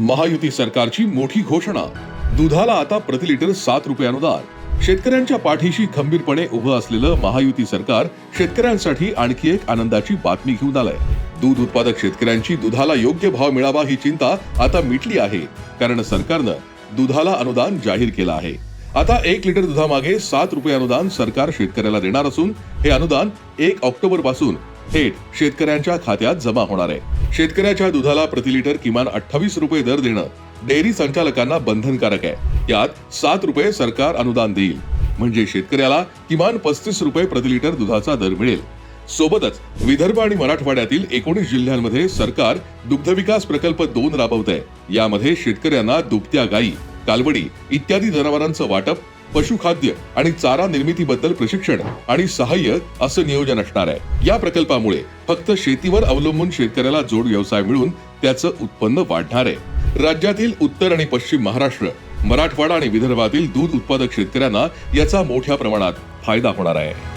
महायुती सरकारची मोठी घोषणा. दुधाला आता प्रति लिटर सात रुपये अनुदान शेतकऱ्यांच्या पाठीशी खंबीरपणे उभं असलेलं महायुती सरकार शेतकऱ्यांसाठी आणखी एक आनंदाची बातमी घेऊन आलंय. दूध उत्पादक शेतकऱ्यांची दुधाला योग्य भाव मिळावा ही चिंता आता मिटली आहे. कारण सरकारनं दुधाला अनुदान जाहीर केलं आहे. आता एक लिटर दुधामागे सात रुपये अनुदान सरकार शेतकऱ्याला देणार असून हे अनुदान एक ऑक्टोबरपासून थेट शेतकऱ्यांच्या खात्यात जमा होणार आहे. शेतकऱ्याच्या दुधाला प्रति लिटर किमान अठ्ठावीस रुपये दर देणं डेअरी संचालकांना बंधनकारक आहे. यात सात रुपये सरकार अनुदान देईल. म्हणजे शेतकऱ्याला किमान पस्तीस रुपये प्रति लिटर दुधाचा दर मिळेल. सोबतच विदर्भ आणि मराठवाड्यातील एकोणीस जिल्ह्यांमध्ये सरकार दुग्ध विकास प्रकल्प दोन राबवत आहे यामध्ये शेतकऱ्यांना दुभत्या गायी कालवडी इत्यादी जनावरांचं वाटप पशुखाद्य आणि चारा निर्मितीबद्दल प्रशिक्षण आणि सहाय्य असं नियोजन असणार आहे. या प्रकल्पामुळे फक्त शेतीवर अवलंबून शेतकऱ्याला जोड व्यवसाय मिळून त्याचं उत्पन्न वाढणार आहे. राज्यातील उत्तर आणि पश्चिम महाराष्ट्र मराठवाडा आणि विदर्भातील दूध उत्पादक शेतकऱ्यांना याचा मोठ्या प्रमाणात फायदा होणार आहे.